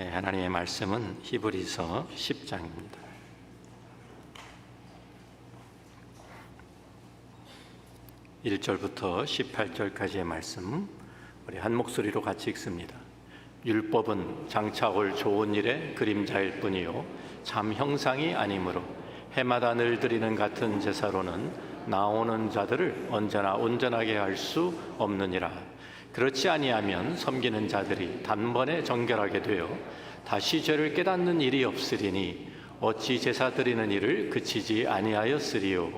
예, 하나님의 말씀은 히브리서 10장입니다. 1절부터 18절까지의 말씀 우리 한 목소리로 같이 읽습니다. 율법은 장차 올 좋은 일의 그림자일 뿐이요 참 형상이 아니므로 해마다 늘 드리는 같은 제사로는 나오는 자들을 언제나 온전하게 할 수 없느니라. 그렇지 아니하면 섬기는 자들이 단번에 정결하게 되어 다시 죄를 깨닫는 일이 없으리니 어찌 제사 드리는 일을 그치지 아니하였으리요.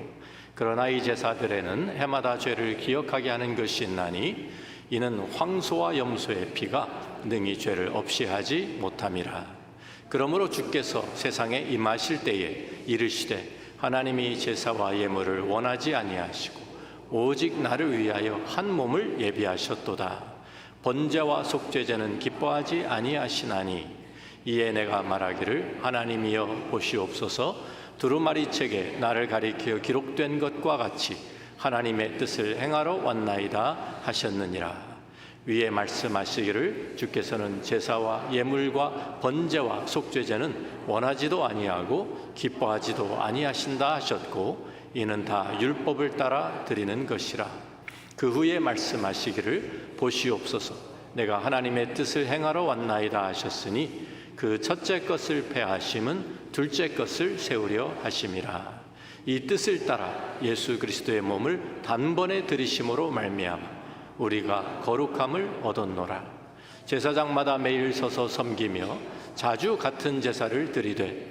그러나 이 제사들에는 해마다 죄를 기억하게 하는 것이 있나니 이는 황소와 염소의 피가 능히 죄를 없이 하지 못함이라. 그러므로 주께서 세상에 임하실 때에 이르시되 하나님이 제사와 예물을 원하지 아니하시고 오직 나를 위하여 한 몸을 예비하셨도다. 번제와 속죄제는 기뻐하지 아니하시나니 이에 내가 말하기를 하나님이여 보시옵소서 두루마리 책에 나를 가리켜 기록된 것과 같이 하나님의 뜻을 행하러 왔나이다 하셨느니라. 위에 말씀하시기를 주께서는 제사와 예물과 번제와 속죄제는 원하지도 아니하고 기뻐하지도 아니하신다 하셨고 이는 다 율법을 따라 드리는 것이라. 그 후에 말씀하시기를 보시옵소서 내가 하나님의 뜻을 행하러 왔나이다 하셨으니 그 첫째 것을 패하심은 둘째 것을 세우려 하심이라. 이 뜻을 따라 예수 그리스도의 몸을 단번에 들이심으로 말미암아 우리가 거룩함을 얻었노라. 제사장마다 매일 서서 섬기며 자주 같은 제사를 드리되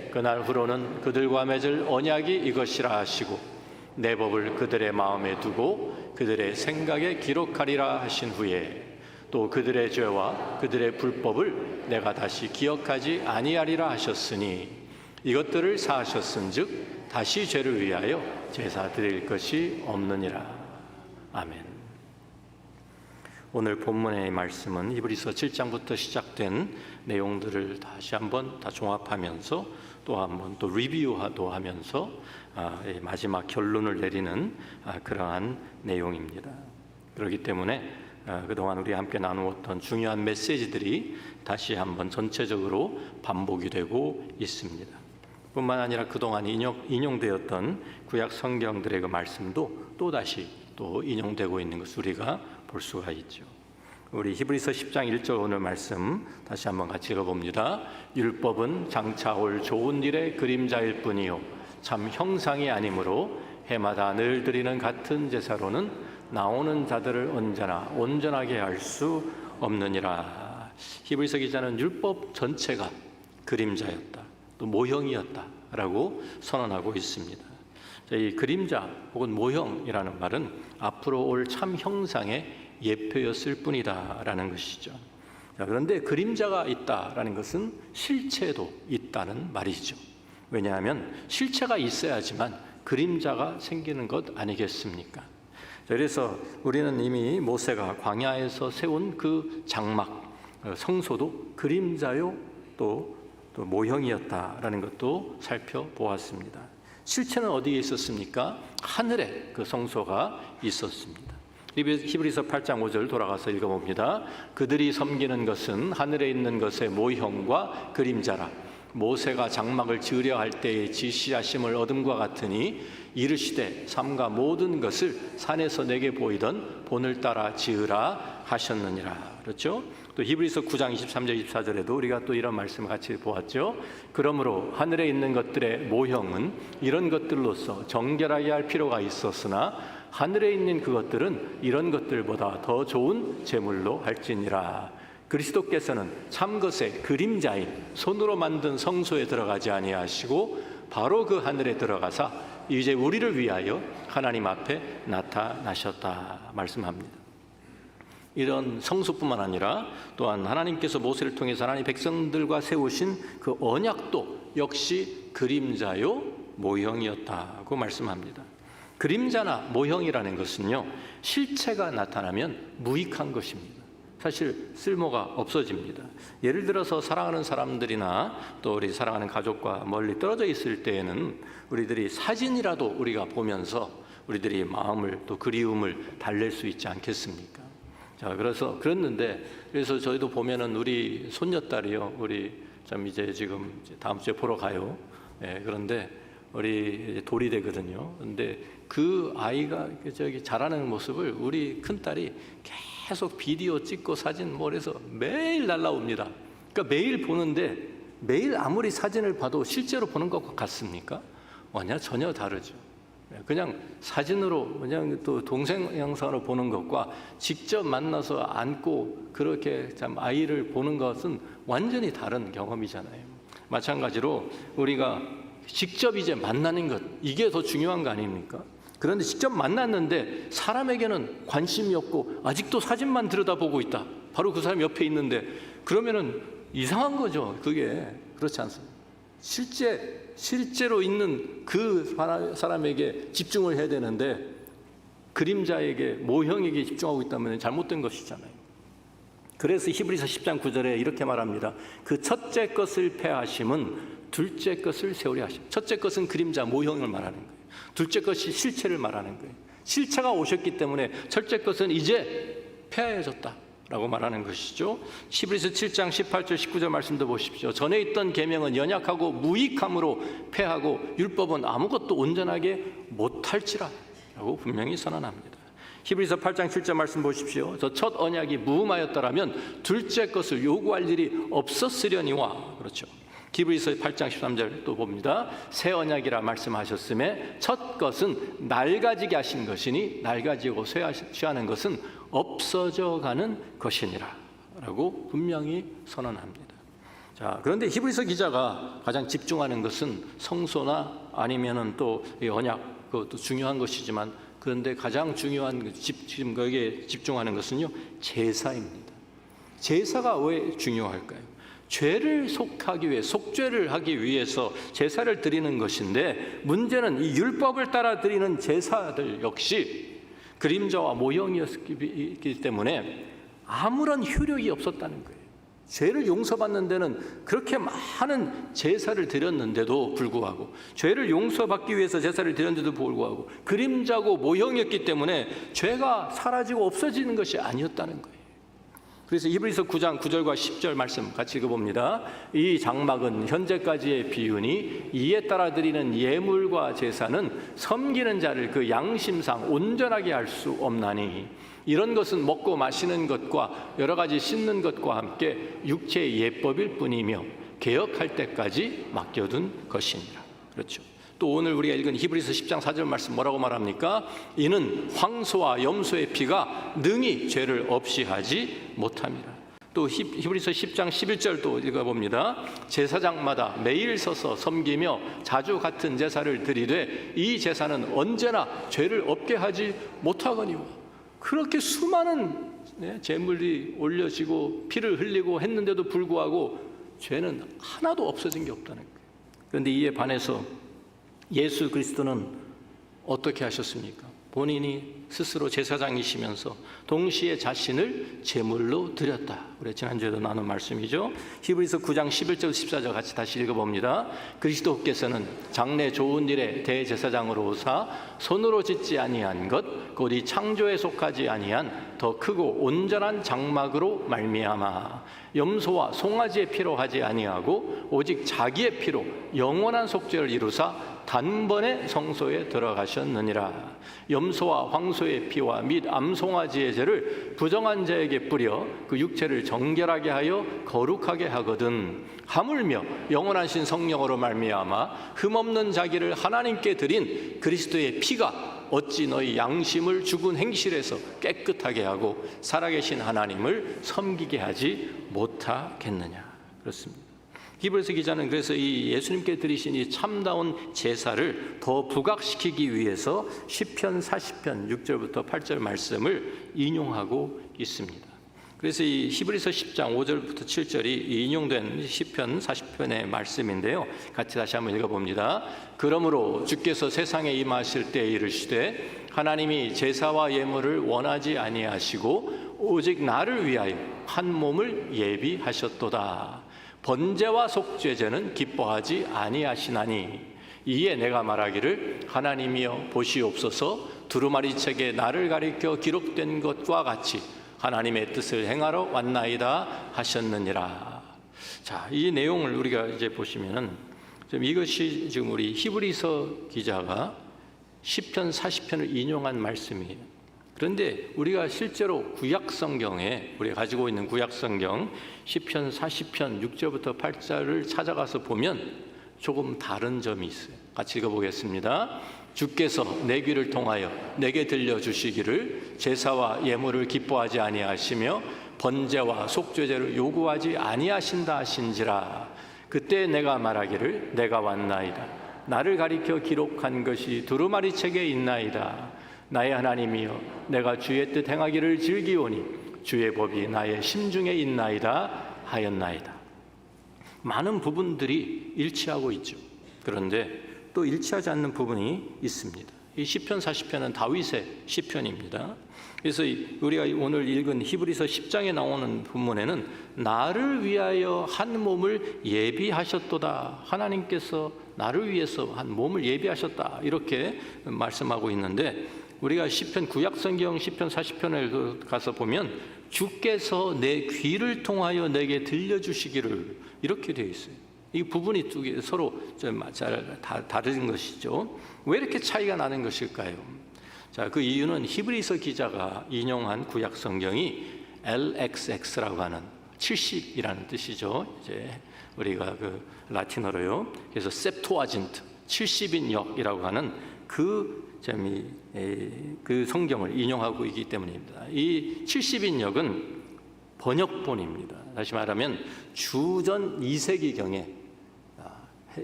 그날 후로는 그들과 맺을 언약이 이것이라 하시고 내 법을 그들의 마음에 두고 그들의 생각에 기록하리라 하신 후에 또 그들의 죄와 그들의 불법을 내가 다시 기억하지 아니하리라 하셨으니 이것들을 사하셨은즉 다시 죄를 위하여 제사 드릴 것이 없느니라 아멘. 오늘 본문의 말씀은 히브리서 7장부터 시작된 내용들을 다시 한번 다 종합하면서 또 한번 또 리뷰도 하면서 아, 마지막 결론을 내리는 아, 그러한 내용입니다. 그렇기 때문에 아, 그동안 우리 함께 나누었던 중요한 메시지들이 다시 한번 전체적으로 반복이 되고 있습니다. 뿐만 아니라 그동안 인용, 인용되었던 구약 성경들의 그 말씀도 또 다시 또 인용되고 있는 것을 우리가 볼 수가 있죠. 우리 히브리서 10장 1절 오늘 말씀 다시 한번 같이 읽어봅니다. 율법은 장차 올 좋은 일의 그림자일 뿐이요 참 형상이 아니므로 해마다 늘 드리는 같은 제사로는 나오는 자들을 언제나 온전하게 할 수 없느니라. 히브리서 기자는 율법 전체가 그림자였다. 또 모형이었다라고 선언하고 있습니다. 이 그림자 혹은 모형이라는 말은 앞으로 올 참 형상의 예표였을 뿐이다 라는 것이죠. 자, 그런데 그림자가 있다라는 것은 실체도 있다는 말이죠. 왜냐하면 실체가 있어야지만 그림자가 생기는 것 아니겠습니까? 그래서 우리는 이미 모세가 광야에서 세운 그 장막 어, 성소도 그림자요 또, 또 모형이었다라는 것도 살펴보았습니다. 실체는 어디에 있었습니까? 하늘에 그 성소가 있었습니다. 히브리서 8장 5절 돌아가서 읽어봅니다. 그들이 섬기는 것은 하늘에 있는 것의 모형과 그림자라. 모세가 장막을 지으려 할 때에 지시하심을 얻음과 같으니 이르시되 삼가 모든 것을 산에서 내게 보이던 본을 따라 지으라 하셨느니라. 그렇죠? 또 히브리서 9장 23절 24절에도 우리가 또 이런 말씀을 같이 보았죠. 그러므로 하늘에 있는 것들의 모형은 이런 것들로서 정결하게 할 필요가 있었으나 하늘에 있는 그것들은 이런 것들보다 더 좋은 제물로 할지니라. 그리스도께서는 참 것의 그림자인 손으로 만든 성소에 들어가지 아니하시고 바로 그 하늘에 들어가사 이제 우리를 위하여 하나님 앞에 나타나셨다 말씀합니다. 이런 성수뿐만 아니라 또한 하나님께서 모세를 통해서 하나님 백성들과 세우신 그 언약도 역시 그림자요 모형이었다고 말씀합니다. 그림자나 모형이라는 것은요 실체가 나타나면 무익한 것입니다. 사실 쓸모가 없어집니다. 예를 들어서 사랑하는 사람들이나 또 우리 사랑하는 가족과 멀리 떨어져 있을 때에는 우리들이 사진이라도 우리가 보면서 우리들이 마음을 또 그리움을 달랠 수 있지 않겠습니까? 자, 그래서 그랬는데 그래서 저희도 보면은 우리 손녀딸이요, 우리 참 이제 지금 다음 주에 보러 가요. 예, 그런데 우리 돌이 되거든요. 근데 그 아이가 그 저기 자라는 모습을 우리 큰 딸이 계속 비디오 찍고 사진 뭐 해서 매일 날라옵니다. 그러니까 매일 보는데 매일 아무리 사진을 봐도 실제로 보는 것과 같습니까? 아니야 전혀 다르죠. 예, 그냥 사진으로 그냥 또 동생 영상으로 보는 것과 직접 만나서 안고 그렇게 참 아이를 보는 것은 완전히 다른 경험이잖아요. 마찬가지로 우리가 직접 이제 만나는 것 이게 더 중요한 거 아닙니까? 그런데 직접 만났는데 사람에게는 관심이 없고 아직도 사진만 들여다보고 있다. 바로 그 사람 옆에 있는데 그러면은 이상한 거죠. 그게 그렇지 않습니다. 실제 실제로 있는 그 사람- 사람에게 집중을 해야 되는데 그림자에게 모형에게 집중하고 있다면 잘못된 것이잖아요. 그래서 히브리서 10장 9절에 이렇게 말합니다. 그 첫째 것을 패하심은 둘째 것을 세우려 하심. 첫째 것은 그림자 모형을 말하는 거예요. 둘째 것이 실체를 말하는 거예요. 실체가 오셨기 때문에 첫째 것은 이제 패하여졌다 라고 말하는 것이죠. 히브리서 7장 18절 19절 말씀도 보십시오. 전에 있던 계명은 연약하고 무익함으로 패하고 율법은 아무것도 온전하게 못할지라 라고 분명히 선언합니다. 히브리서 8장 7절 말씀 보십시오. 저 첫 언약이 무음하였더라면 둘째 것을 요구할 일이 없었으려니와 그렇죠. 히브리서 8장 13절 또 봅니다. 새 언약이라 말씀하셨음에 첫 것은 낡아지게 하신 것이니 낡아지고 쇠하는 것은 없어져 가는 것이니라 라고 분명히 선언합니다. 자, 그런데 히브리서 기자가 가장 집중하는 것은 성소나 아니면은 또이 언약 그것도 중요한 것이지만 그런데 가장 중요한 그 집, 지금 거기에 집중하는 것은요 제사입니다. 제사가 왜 중요할까요? 죄를 속하기 위해 속죄를 하기 위해서 제사를 드리는 것인데 문제는 이 율법을 따라 드리는 제사들 역시 그림자와 모형이었기 때문에 아무런 효력이 없었다는 거예요. 죄를 용서받는 데는 그렇게 많은 제사를 드렸는데도 불구하고 죄를 용서받기 위해서 제사를 드렸는데도 불구하고 그림자고 모형이었기 때문에 죄가 사라지고 없어지는 것이 아니었다는 거예요. 그래서 이브리서 9장 9절과 10절 말씀 같이 읽어봅니다. 이 장막은 현재까지의 비유니 이에 따라 드리는 예물과 제사는 섬기는 자를 그 양심상 온전하게 할 수 없나니 이런 것은 먹고 마시는 것과 여러 가지 씻는 것과 함께 육체의 예법일 뿐이며 개혁할 때까지 맡겨둔 것이니라. 그렇죠. 또 오늘 우리가 읽은 히브리서 10장 4절 말씀 뭐라고 말합니까? 이는 황소와 염소의 피가 능히 죄를 없이 하지 못함이라. 또 히- 히브리서 10장 11절도 읽어봅니다. 제사장마다 매일 서서 섬기며 자주 같은 제사를 드리되 이 제사는 언제나 죄를 없게 하지 못하거니와 그렇게 수많은 네, 제물이 올려지고 피를 흘리고 했는데도 불구하고 죄는 하나도 없어진 게 없다는 거예요. 그런데 이에 반해서 예수 그리스도는 어떻게 하셨습니까? 본인이 스스로 제사장이시면서 동시에 자신을 제물로 드렸다. 우리 지난주에도 나눈 말씀이죠. 히브리서 9장 11절 14절 같이 다시 읽어봅니다. 그리스도께서는 장래 좋은 일에 대제사장으로 오사 손으로 짓지 아니한 것, 곧이 창조에 속하지 아니한 더 크고 온전한 장막으로 말미암아 염소와 송아지의 피로 하지 아니하고 오직 자기의 피로 영원한 속죄를 이루사 단번에 성소에 들어가셨느니라. 염소와 황소의 피와 및 암송아지의 죄를 부정한 자에게 뿌려 그 육체를 정결하게 하여 거룩하게 하거든. 하물며 영원하신 성령으로 말미암아 흠없는 자기를 하나님께 드린 그리스도의 피가 어찌 너희 양심을 죽은 행실에서 깨끗하게 하고 살아계신 하나님을 섬기게 하지 못하겠느냐 그렇습니다. 히브리서 기자는 그래서 이 예수님께 드리신 이 참다운 제사를 더 부각시키기 위해서 시편 40편 6절부터 8절 말씀을 인용하고 있습니다. 그래서 이 히브리서 10장 5절부터 7절이 인용된 시편 40편의 말씀인데요. 같이 다시 한번 읽어봅니다. 그러므로 주께서 세상에 임하실 때 이르시되 하나님이 제사와 예물을 원하지 아니하시고 오직 나를 위하여 한 몸을 예비하셨도다. 번제와 속죄제는 기뻐하지 아니하시나니 이에 내가 말하기를 하나님이여 보시옵소서 두루마리 책에 나를 가리켜 기록된 것과 같이 하나님의 뜻을 행하러 왔나이다 하셨느니라. 자, 이 내용을 우리가 이제 보시면은 좀 이것이 지금 우리 히브리서 기자가 10편 40편을 인용한 말씀이에요. 그런데 우리가 실제로 구약 성경에 우리가 가지고 있는 구약 성경 10편 40편 6절부터 8절을 찾아가서 보면 조금 다른 점이 있어요. 같이 읽어 보겠습니다. 주께서 내 귀를 통하여 내게 들려 주시기를 제사와 예물을 기뻐하지 아니하시며 번제와 속죄제를 요구하지 아니하신다 하신지라. 그때 내가 말하기를 내가 왔나이다. 나를 가리켜 기록한 것이 두루마리 책에 있나이다. 나의 하나님이여 내가 주의 뜻 행하기를 즐기오니 주의 법이 나의 심중에 있나이다 하였나이다. 많은 부분들이 일치하고 있죠. 그런데 또 일치하지 않는 부분이 있습니다. 이 시편 40편은 다윗의 시편입니다. 그래서 이- 우리가 오늘 읽은 히브리서 10장에 나오는 본문에는 나를 위하여 한 몸을 예비하셨도다. 하나님께서 나를 위해서 한 몸을 예비하셨다. 이렇게 말씀하고 있는데 우리가 시편 구약 성경 시편 40편을 가서 보면 주께서 내 귀를 통하여 내게 들려 주시기를 이렇게 되어 있어요. 이 부분이 두 개 서로 좀 잘 다른 것이죠. 왜 이렇게 차이가 나는 것일까요? 자, 그 이유는 히브리서 기자가 인용한 구약 성경이 LXX라고 하는 70이라는 뜻이죠. 이제 우리가 그 라틴어로요. 그래서 septuagint 70인 역이라고 하는 그 에, 그 성경을 인용하고 있기 때문입니다. 이 70인 역은 번역본입니다. 다시 말하면 주전 2세기경에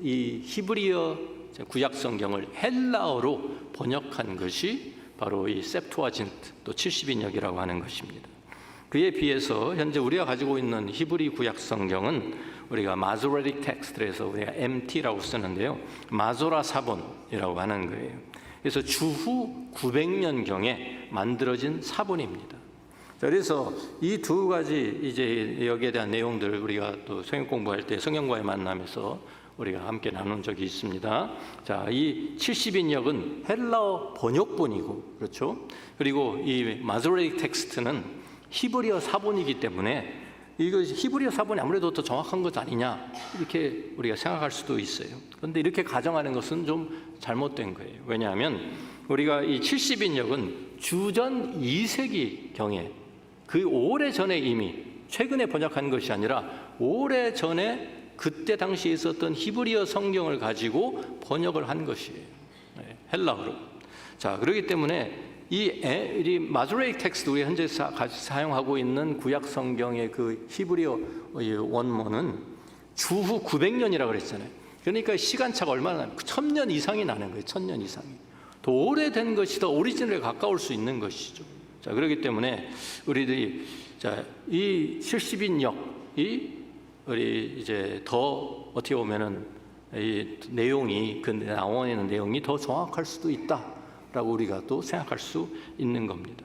이 히브리어 구약 성경을 헬라어로 번역한 것이 바로 이 septuagint 또 70인역이라고 하는 것입니다. 그에 비해서 현재 우리가 가지고 있는 히브리 구약 성경은 우리가 마소레릭 텍스트에서 우리가 MT라고 쓰는데요. 마소라 사본이라고 하는 거예요. 그래서 주후 900년 경에 만들어진 사본입니다. 자, 그래서 이 두 가지 이제 여기에 대한 내용들 우리가 또 성경 공부할 때 성경과의 만남에서 우리가 함께 나눈 적이 있습니다. 자, 이 70인역은 헬라어 번역본이고 그렇죠? 그리고 이 마소레릭 텍스트는 히브리어 사본이기 때문에 이거 히브리어 사본이 아무래도 더 정확한 것 아니냐 이렇게 우리가 생각할 수도 있어요. 그런데 이렇게 가정하는 것은 좀 잘못된 거예요. 왜냐하면 우리가 이 70인역은 주전 2세기 경에 그 오래 전에 이미 최근에 번역한 것이 아니라 오래 전에 그때 당시에 있었던 히브리어 성경을 가지고 번역을 한 것이에요. 네, 헬라어로. 자, 그렇기 때문에 이, 에, 이 마조레이 텍스트 우리 현재 사, 같이 사용하고 있는 구약 성경의 그 히브리어 이 원문은 주후 900년이라고 그랬잖아요. 그러니까 시간차가 얼마나 나요? 1000년 이상이 나는 거예요. 1000년 이상이. 더 오래된 것이 더 오리지널에 가까울 수 있는 것이죠. 자, 그렇기 때문에 우리들이 자, 이 70인역 이 우리 이제 더 어떻게 보면은 이 내용이 그 나와 있는 내용이 더 정확할 수도 있다라고 우리가 또 생각할 수 있는 겁니다.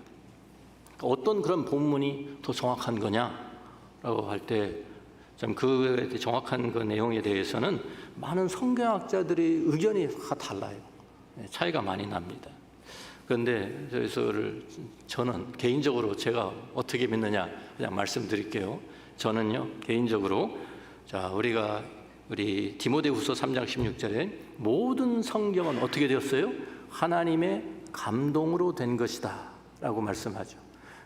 어떤 그런 본문이 더 정확한 거냐라고 할때좀그 정확한 그 내용에 대해서는 많은 성경학자들의 의견이 다 달라요. 네, 차이가 많이 납니다. 그런데 그래서를 저는 개인적으로 제가 어떻게 믿느냐 그냥 말씀드릴게요. 저는요 개인적으로 자 우리가 우리 디모데후서 3장 16절에 모든 성경은 어떻게 되었어요? 하나님의 감동으로 된 것이다라고 말씀하죠.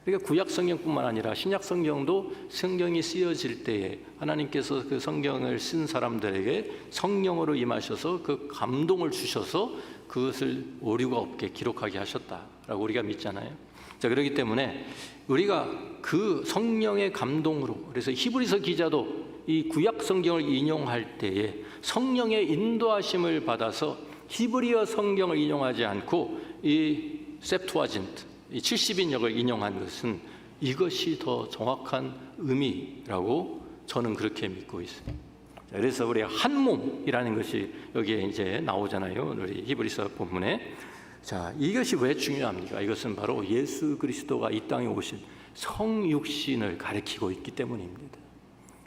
그러니까 구약 성경뿐만 아니라 신약 성경도 성경이 쓰여질 때에 하나님께서 그 성경을 쓴 사람들에게 성령으로 임하셔서 그 감동을 주셔서 그것을 오류가 없게 기록하게 하셨다라고 우리가 믿잖아요. 자, 그렇기 때문에 우리가 그 성령의 감동으로 그래서 히브리서 기자도 이 구약 성경을 인용할 때에 성령의 인도하심을 받아서 히브리어 성경을 인용하지 않고 이 셉투아진트 이 70인역을 인용한 것은 이것이 더 정확한 의미라고 저는 그렇게 믿고 있습니다. 자, 그래서 우리 한 몸이라는 것이 여기에 이제 나오잖아요. 우리 히브리서 본문에. 자, 이것이 왜 중요합니까? 이것은 바로 예수 그리스도가 이 땅에 오신 성육신을 가리키고 있기 때문입니다.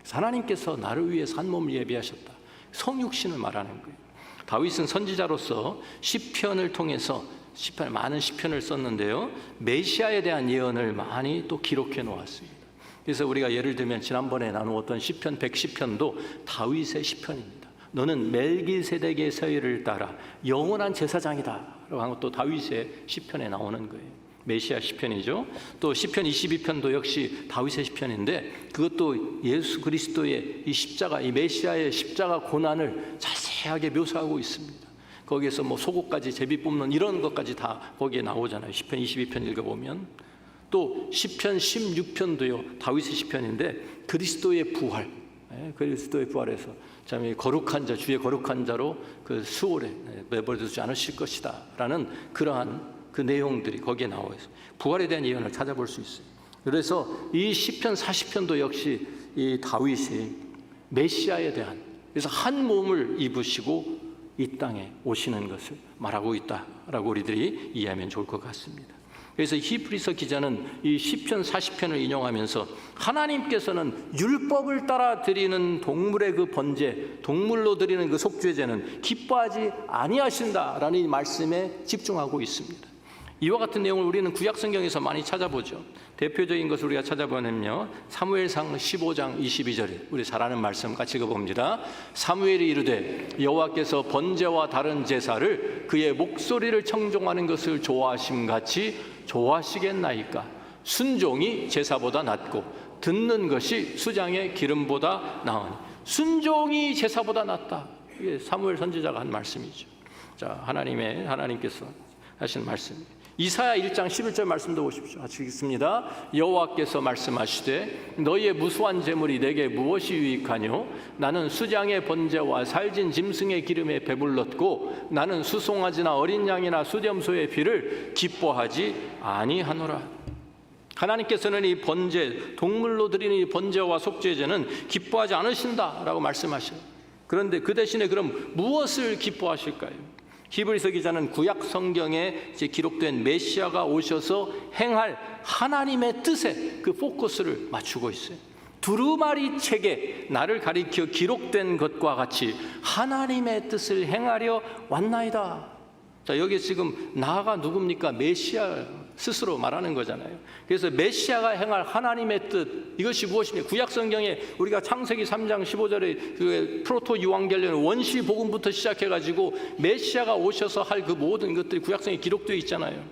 하나님께서 나를 위해 산 몸을 예비하셨다. 성육신을 말하는 거예요. 다윗은 선지자로서 시편을 통해서 시편 많은 시편을 썼는데요. 메시아에 대한 예언을 많이 또 기록해 놓았습니다. 그래서 우리가 예를 들면 지난번에 나누었던 시편 110편도 다윗의 시편입니다. 너는 멜기세덱의 서열을 따라 영원한 제사장이다 라고 한 것도 다윗의 시편에 나오는 거예요. 메시아 시편이죠. 또 시편 22편도 역시 다윗의 시편인데 그것도 예수 그리스도의 이 십자가, 이 메시아의 십자가 고난을 자세하게 묘사하고 있습니다. 거기에서 뭐 속옷까지 제비 뽑는 이런 것까지 다 거기에 나오잖아요. 시편 22편 읽어 보면 또 시편 16편도요. 다윗의 시편인데 그리스도의 부활, 예, 그리스도의 부활에서 참 이 거룩한 자, 주의 거룩한 자로 그 수월에 내버려두지 않으실 것이다라는 그러한 그 내용들이 거기에 나와 있어요. 부활에 대한 예언을 찾아볼 수 있어요. 그래서 이 시편 40편도 역시 이 다윗이 메시아에 대한 그래서 한 몸을 입으시고 이 땅에 오시는 것을 말하고 있다라고 우리들이 이해하면 좋을 것 같습니다. 그래서 히브리서 기자는 이 시편 40편을 인용하면서 하나님께서는 율법을 따라 드리는 동물의 그 번제, 동물로 드리는 그 속죄제는 기뻐하지 아니하신다라는 이 말씀에 집중하고 있습니다. 이와 같은 내용을 우리는 구약 성경에서 많이 찾아보죠. 대표적인 것을 우리가 찾아보면요. 사무엘상 15장 22절에 우리 잘 아는 말씀 같이 읽어봅니다. 사무엘이 이르되 여호와께서 번제와 다른 제사를 그의 목소리를 청종하는 것을 좋아하심 같이 좋아하시겠나이까 순종이 제사보다 낫고 듣는 것이 수장의 기름보다 나으니 순종이 제사보다 낫다. 이게 사무엘 선지자가 한 말씀이죠. 자, 하나님의 하나님께서 하신 말씀입니다. 이사야 1장 11절 말씀도 보십시오. 같이 읽습니다. 여호와께서 말씀하시되 너희의 무수한 재물이 내게 무엇이 유익하뇨? 나는 수장의 번제와 살진 짐승의 기름에 배불렀고 나는 수송아지나 어린 양이나 수렴소의 피를 기뻐하지 아니하노라. 하나님께서는 이 번제 동물로 드리는 이 번제와 속죄제는 기뻐하지 않으신다라고 말씀하셔요. 그런데 그 대신에 그럼 무엇을 기뻐하실까요? 히브리서 기자는 구약 성경에 기록된 메시아가 오셔서 행할 하나님의 뜻에 그 포커스를 맞추고 있어요. 두루마리 책에 나를 가리켜 기록된 것과 같이 하나님의 뜻을 행하려 왔나이다. 자, 여기 지금 나가 누굽니까? 메시아 스스로 말하는 거잖아요. 그래서 메시아가 행할 하나님의 뜻 이것이 무엇입니까? 구약 성경에 우리가 창세기 3장 15절에 그 프로토 유앙겔리온 원시 복음부터 시작해 가지고 메시아가 오셔서 할 그 모든 것들이 구약 성경에 기록되어 있잖아요.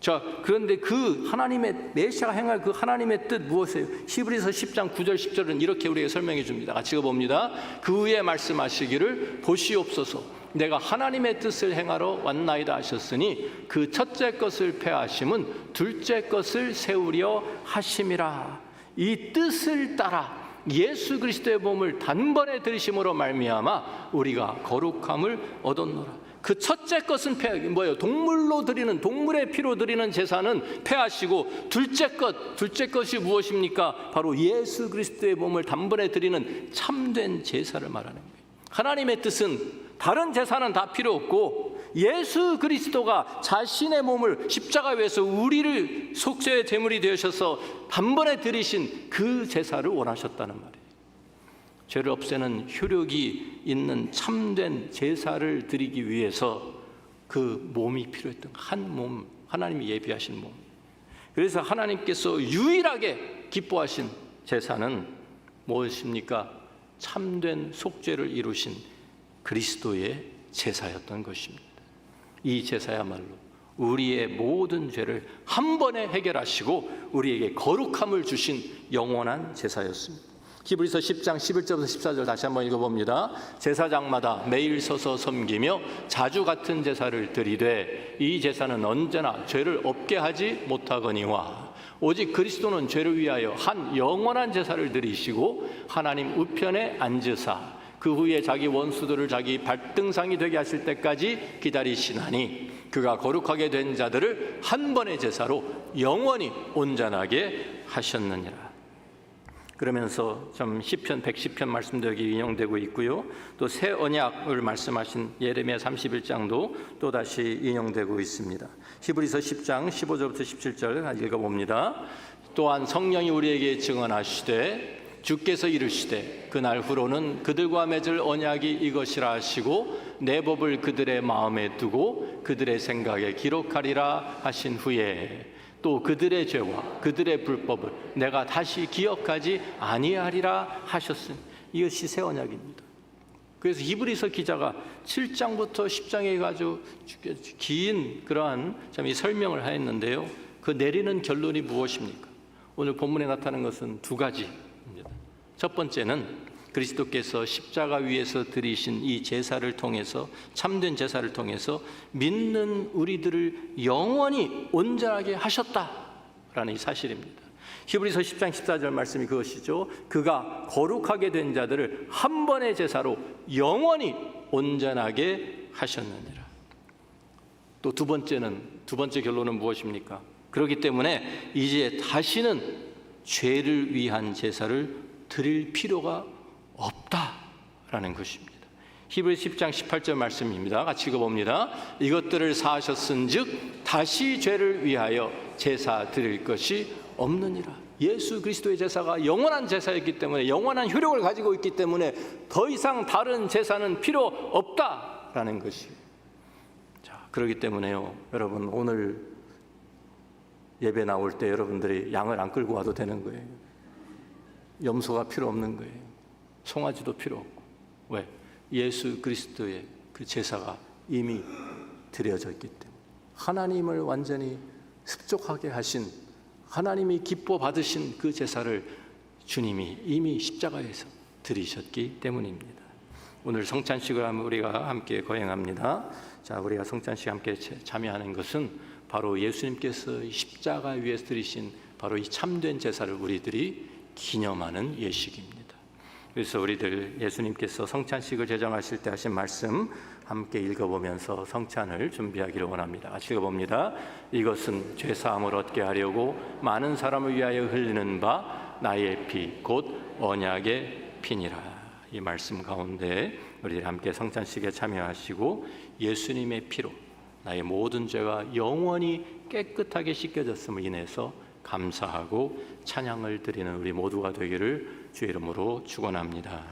자, 그런데 그 하나님의 메시아가 행할 그 하나님의 뜻 무엇이에요? 히브리서 10장 9절 10절은 이렇게 우리에게 설명해 줍니다. 같이 읽어 봅니다. 그 위에 말씀하시기를 보시옵소서. 내가 하나님의 뜻을 행하러 왔나이다 하셨으니 그 첫째 것을 패하심은 둘째 것을 세우려 하심이라. 이 뜻을 따라 예수 그리스도의 몸을 단번에 들이심으로 말미암아 우리가 거룩함을 얻었노라. 그 첫째 것은 패 뭐예요? 동물로 드리는 동물의 피로 드리는 제사는 패하시고 둘째 것 둘째 것이 무엇입니까? 바로 예수 그리스도의 몸을 단번에 드리는 참된 제사를 말하는 거예요. 하나님의 뜻은 다른 제사는 다 필요 없고 예수 그리스도가 자신의 몸을 십자가 위에서 우리를 속죄의 제물이 되셔서 단번에 드리신 그 제사를 원하셨다는 말이에요. 죄를 없애는 효력이 있는 참된 제사를 드리기 위해서 그 몸이 필요했던 한 몸, 하나님이 예비하신 몸. 그래서 하나님께서 유일하게 기뻐하신 제사는 무엇입니까? 참된 속죄를 이루신 그리스도의 제사였던 것입니다. 이 제사야말로 우리의 모든 죄를 한 번에 해결하시고 우리에게 거룩함을 주신 영원한 제사였습니다. 히브리서 10장 11절부터 14절 다시 한번 읽어봅니다. 제사장마다 매일 서서 섬기며 자주 같은 제사를 드리되 이 제사는 언제나 죄를 없게 하지 못하거니와 오직 그리스도는 죄를 위하여 한 영원한 제사를 드리시고 하나님 우편에 앉으사 그 후에 자기 원수들을 자기 발등상이 되게 하실 때까지 기다리시나니 그가 거룩하게 된 자들을 한 번의 제사로 영원히 온전하게 하셨느니라. 그러면서 좀 시편 110편 말씀도 여기 인용되고 있고요. 또 새 언약을 말씀하신 예레미야 31장도 또 다시 인용되고 있습니다. 히브리서 10장 15절부터 17절 읽어 봅니다. 또한 성령이 우리에게 증언하시되 주께서 이르시되 그날 후로는 그들과 맺을 언약이 이것이라 하시고 내 법을 그들의 마음에 두고 그들의 생각에 기록하리라 하신 후에 또 그들의 죄와 그들의 불법을 내가 다시 기억하지 아니하리라 하셨으니 이것이 새 언약입니다. 그래서 히브리서 기자가 7장부터 10장에 가지고 긴 그러한 참 이 설명을 하였는데요. 그 내리는 결론이 무엇입니까? 오늘 본문에 나타나는 것은 두 가지 입니다. 첫 번째는 그리스도께서 십자가 위에서 드리신 이 제사를 통해서 참된 제사를 통해서 믿는 우리들을 영원히 온전하게 하셨다라는 이 사실입니다. 히브리서 10장 14절 말씀이 그것이죠. 그가 거룩하게 된 자들을 한 번의 제사로 영원히 온전하게 하셨느니라. 또 두 번째는 두 번째 결론은 무엇입니까? 그렇기 때문에 이제 다시는 죄를 위한 제사를 드릴 필요가 없다라는 것입니다. 히브리 10장 18절 말씀입니다. 같이 읽어봅니다. 이것들을 사하셨은즉 다시 죄를 위하여 제사 드릴 것이 없느니라. 예수 그리스도의 제사가 영원한 제사였기 때문에 영원한 효력을 가지고 있기 때문에 더 이상 다른 제사는 필요 없다라는 것이. 자, 그렇기 때문에요. 여러분 오늘 예배 나올 때 여러분들이 양을 안 끌고 와도 되는 거예요. 염소가 필요 없는 거예요. 송아지도 필요 없고. 왜? 예수 그리스도의 그 제사가 이미 드려졌기 때문에 하나님을 완전히 습족하게 하신 하나님이 기뻐 받으신 그 제사를 주님이 이미 십자가에서 드리셨기 때문입니다. 오늘 성찬식을 우리가 함께 거행합니다. 자, 우리가 성찬식 함께 참여하는 것은 바로 예수님께서 십자가 위에서 드리신 바로 이 참된 제사를 우리들이 기념하는 예식입니다. 그래서 우리들 예수님께서 성찬식을 제정하실 때 하신 말씀 함께 읽어보면서 성찬을 준비하기를 원합니다. 같이 읽어봅니다. 이것은 죄 사함을 얻게 하려고 많은 사람을 위하여 흘리는 바 나의 피 곧 언약의 피니라. 이 말씀 가운데 우리 함께 성찬식에 참여하시고 예수님의 피로 나의 모든 죄가 영원히 깨끗하게 씻겨졌음을 인해서 감사하고 찬양을 드리는 우리 모두가 되기를 주의 이름으로 축원합니다.